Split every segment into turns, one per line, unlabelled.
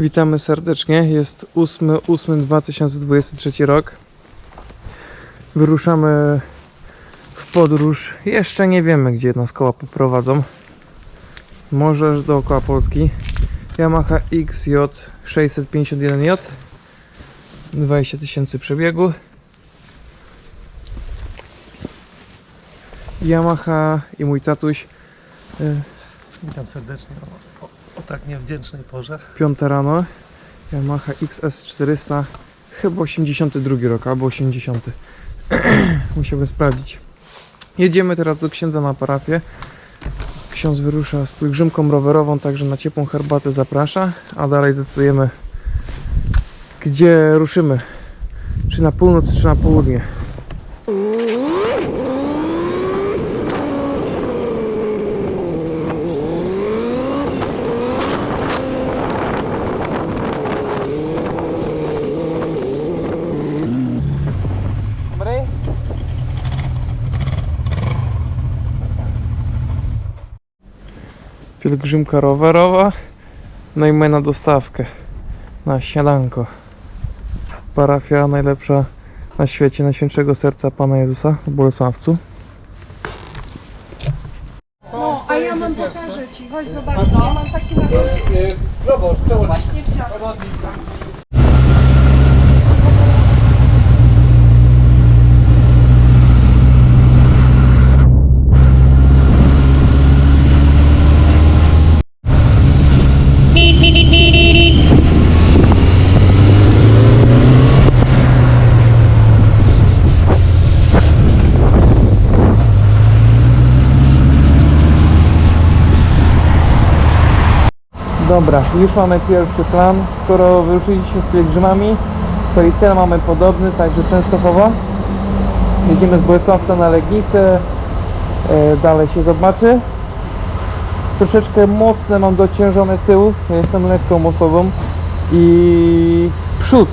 Witamy serdecznie. Jest 8.8.2023 rok. Wyruszamy w podróż. Jeszcze nie wiemy, gdzie nas koła poprowadzą. Może dookoła Polski. Yamaha XJ 651J. 20 tysięcy przebiegu. Yamaha i mój tatuś. y,
Witam serdecznie o, tak niewdzięcznej porze.
Piąte rano. Yamaha XS400. Chyba 82 rok, albo 80. Musiałbym sprawdzić. Jedziemy teraz do księdza na parafię. Ksiądz wyrusza z pielgrzymką rowerową, także na ciepłą herbatę zaprasza, a dalej zdecydujemy, gdzie ruszymy. Czy na północ, czy na południe. Pielgrzymka rowerowa. No i my na dostawkę. Na śniadanko. Parafia najlepsza na świecie Najświętszego Serca Pana Jezusa w Bolesławcu.
No, a ja mam pokażę ci, chodź zobacz, ja mam taki nawet. Właśnie chciałam.
Dobra, już mamy pierwszy plan. Skoro wyruszyliśmy z pielgrzymami, to i cel mamy podobny, także Częstochowa. Jedziemy z Bolesławca na Legnicę, e, dalej się zobaczy. Troszeczkę mocne mam dociężony tył, jestem lekką osobą i przód.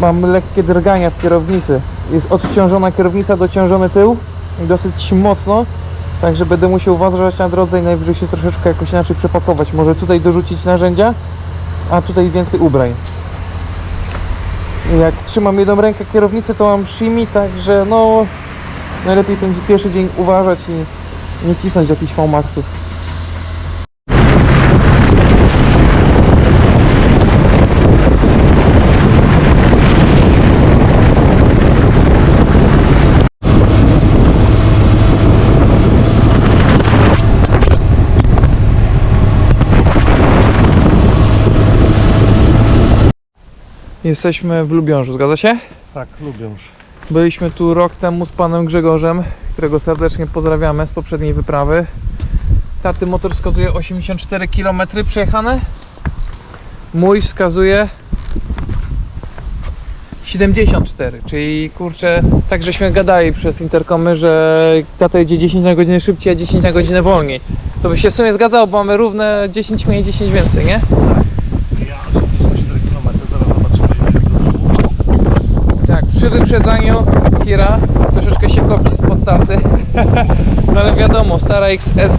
Mam lekkie drgania w kierownicy. Jest odciążona kierownica, dociążony tył dosyć mocno. Także będę musiał uważać na drodze i najwyżej się troszeczkę jakoś inaczej przepakować. Może tutaj dorzucić narzędzia, a tutaj więcej ubrań. Jak trzymam jedną rękę kierownicy, to mam shimi, także no najlepiej ten pierwszy dzień uważać i nie cisnąć jakichś V-Maxów. Jesteśmy w Lubiążu, zgadza się?
Tak, lubię już.
Byliśmy tu rok temu z panem Grzegorzem, którego serdecznie pozdrawiamy z poprzedniej wyprawy. Taty motor wskazuje 84 km przejechane. Mój wskazuje 74, czyli kurczę, tak żeśmy gadali przez interkomy, że tata jedzie 10 na godzinę szybciej, a 10 na godzinę wolniej. To by się w sumie zgadzało, bo mamy równe 10 mniej, 10 więcej, nie?
Ja 84 km, zaraz zobaczymy ile jest do domu.
Tak, przy wyprzedzaniu Kira troszeczkę się kopci spod taty. No ale wiadomo, stara XS,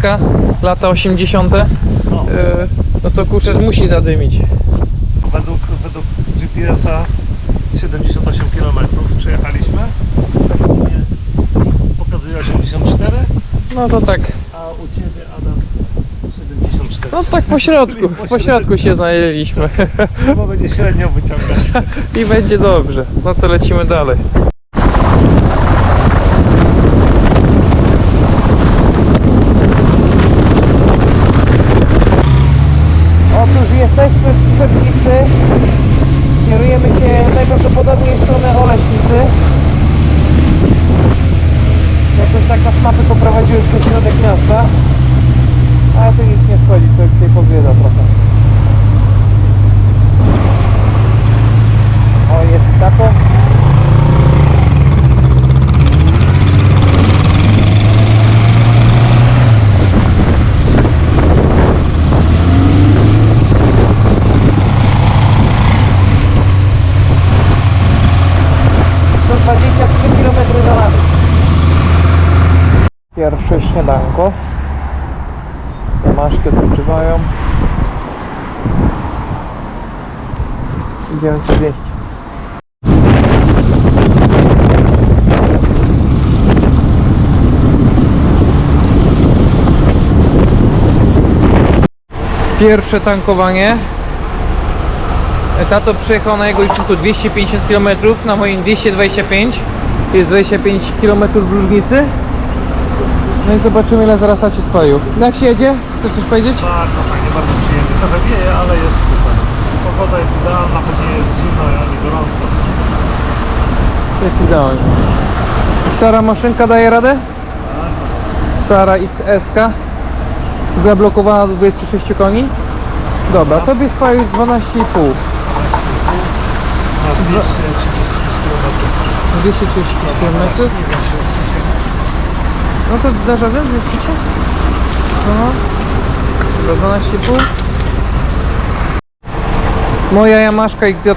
lata 80. Yy,
No,
no to kurczę musi zadymić.
według, według GPS-a 78 km przejechaliśmy. Pokazuje 84,
No to tak,
a u Ciebie Adam 74.
no tak po środku, po środku się znaleźliśmy
Chyba będzie średnio wyciągać.
i będzie dobrze. No to lecimy dalej. Otóż jesteśmy w Trzebnicy. Kierujemy się najprawdopodobniej w stronę Oleśnicy. Jakoś tak nas mapy poprowadziły w środek miasta. Ale wchodzi, człowiek sobie podwiedza trochę. O, jest tato. To 23 km za nami. Pierwsze śniadanko. Tomaszki odpoczywają. Idziemy sobie zjeść. Pierwsze tankowanie. Tato przyjechał na jego liczniku 250 km, na moim 225. Jest 25 km różnicy. No i zobaczymy ile zaraz tacie spalił. Jak się jedzie? Chcesz coś powiedzieć?
Bardzo fajnie, bardzo przyjemnie. Trochę wieje, ale jest super. Pogoda jest idealna, bo nie jest zimno ani gorąco.
Jest idealnie. I stara maszynka daje radę? Stara XS zablokowana do 26 koni. Dobra, tobie spalił 12,5.
Na 235 km.
230 km. No to dasz radę? Zmieści? No. Dobra, 12,5. Moja Yamaszka XJ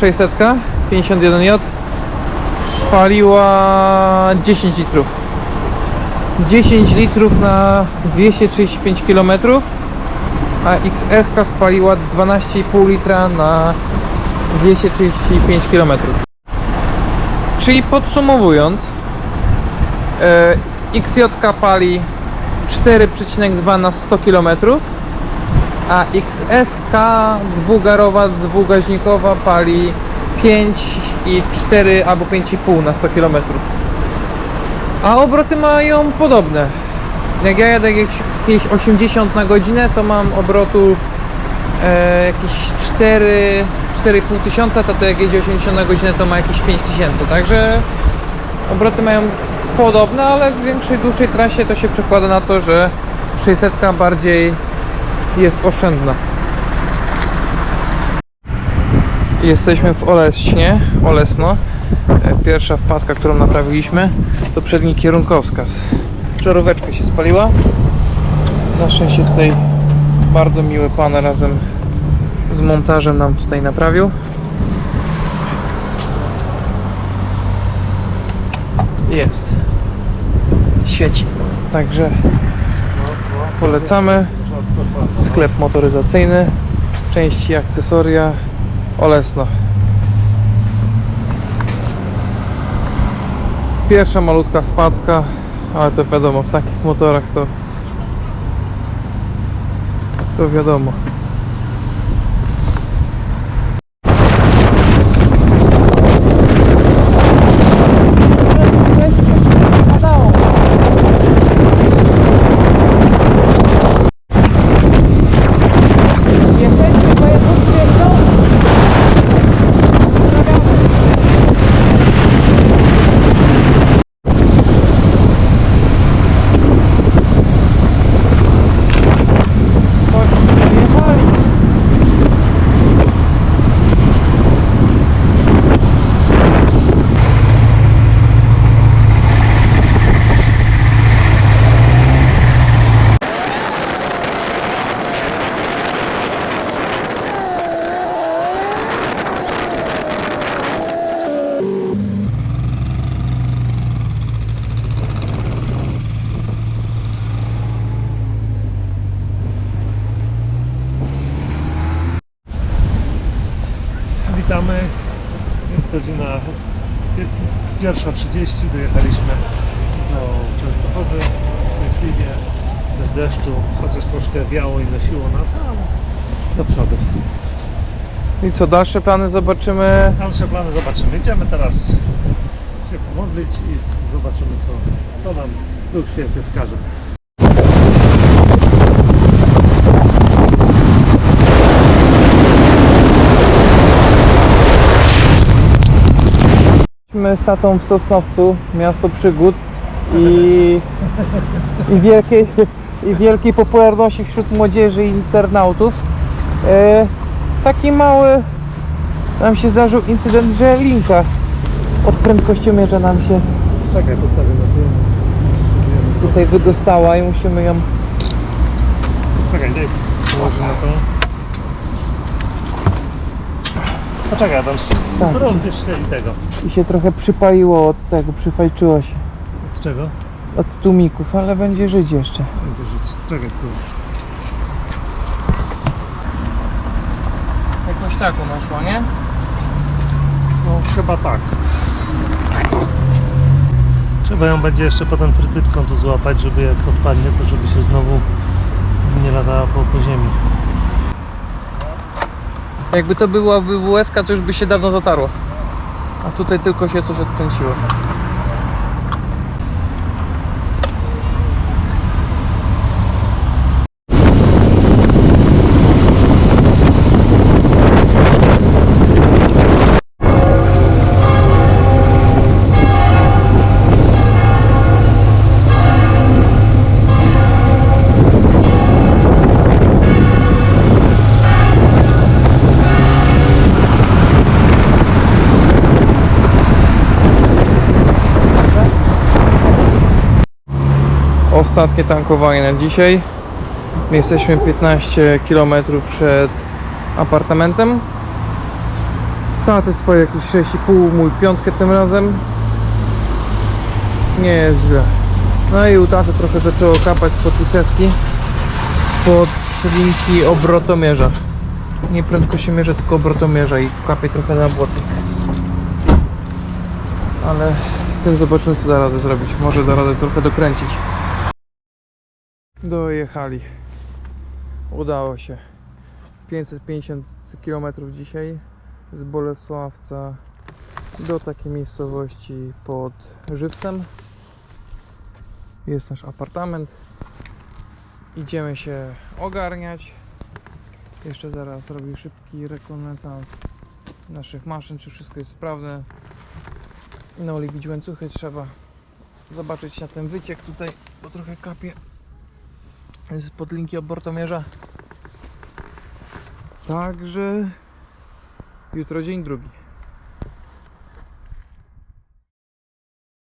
600 51J spaliła 10 litrów. 10 litrów na 235 km, a XS spaliła 12,5 litra na 235 km. Czyli podsumowując, e, XJ pali 4,2 na 100 km, a XSK dwugarowa, dwugaźnikowa pali 5,4 albo 5,5 na 100 km. A obroty mają podobne. Jak ja jadę jakieś, jakieś 80 na godzinę, to mam obrotów e, jakieś 4, 4,5 tysiąca, to jak jedzie 80 na godzinę, to ma jakieś 5 tysięcy. Także obroty mają podobne, ale w większej, dłuższej trasie to się przekłada na to, że 600 bardziej jest oszczędna. Jesteśmy w Oleśnie, Olesno. E, Pierwsza wpadka, którą naprawiliśmy, to przedni kierunkowskaz. Żaróweczka się spaliła. Na szczęście tutaj bardzo miły pan razem z montażem nam tutaj naprawił. Jest. Świeci. Także polecamy. Sklep motoryzacyjny, części, akcesoria, Olesno. Pierwsza malutka wpadka, ale to wiadomo, w takich motorach to to wiadomo.
Jesteśmy w województwie śląskim. Pozdrawiamy.
Coś jechali.
Witamy. Jest godzina pier- pierwsza 30. Dojechaliśmy do Częstochowy. Szczęśliwie, bez deszczu, chociaż troszkę wiało i nosiło nas, ale do przodu.
I co, dalsze plany zobaczymy.
Dalsze plany zobaczymy. Idziemy teraz się pomodlić i zobaczymy co, co nam Duch Święty wskaże.
Jesteśmy z tatą w Sosnowcu, miasto przygód i, i, wielkiej, i wielkiej popularności wśród młodzieży i internautów. E, taki mały nam się zdarzył incydent, że linka od prędkościomierza nam się
Czekaj, postawię na. Spróbujemy
tutaj wydostała i musimy ją
Czekaj, daj położę na to. Poczekaj, Adam,
Tak.
rozbierz się i tego.
i się trochę przypaliło od tego, przyfajczyło się
Z czego?
od tłumików, ale będzie żyć jeszcze.
Będę rzucić. Czekaj, tu.
Jakoś tak ona szła, nie?
No chyba tak. Trzeba ją będzie jeszcze potem trytytką tu złapać, żeby jak odpadnie, to żeby się znowu nie latała po, po ziemi.
Jakby to była WWSK, to już by się dawno zatarło. A tutaj tylko się coś odkręciło. Ostatnie tankowanie na dzisiaj. Jesteśmy 15 km przed apartamentem. Taty swoje jakieś 6,5, mój piątkę tym razem. Nie jest źle. No i u taty trochę zaczęło kapać spod uceski, spod linki obrotomierza. Nie prędkościomierza, tylko obrotomierza i kapie trochę na błotnik. Ale z tym zobaczymy co da radę zrobić. Może da radę trochę dokręcić. Dojechali. Udało się. 550 km dzisiaj z Bolesławca do takiej miejscowości pod Żywcem. Jest nasz apartament. Idziemy się ogarniać. Jeszcze zaraz robię szybki rekonesans naszych maszyn, czy wszystko jest sprawne. No, oliwić łańcuchy trzeba zobaczyć na ten wyciek tutaj, bo trochę kapie z pod linki obortomierza. Także jutro dzień drugi.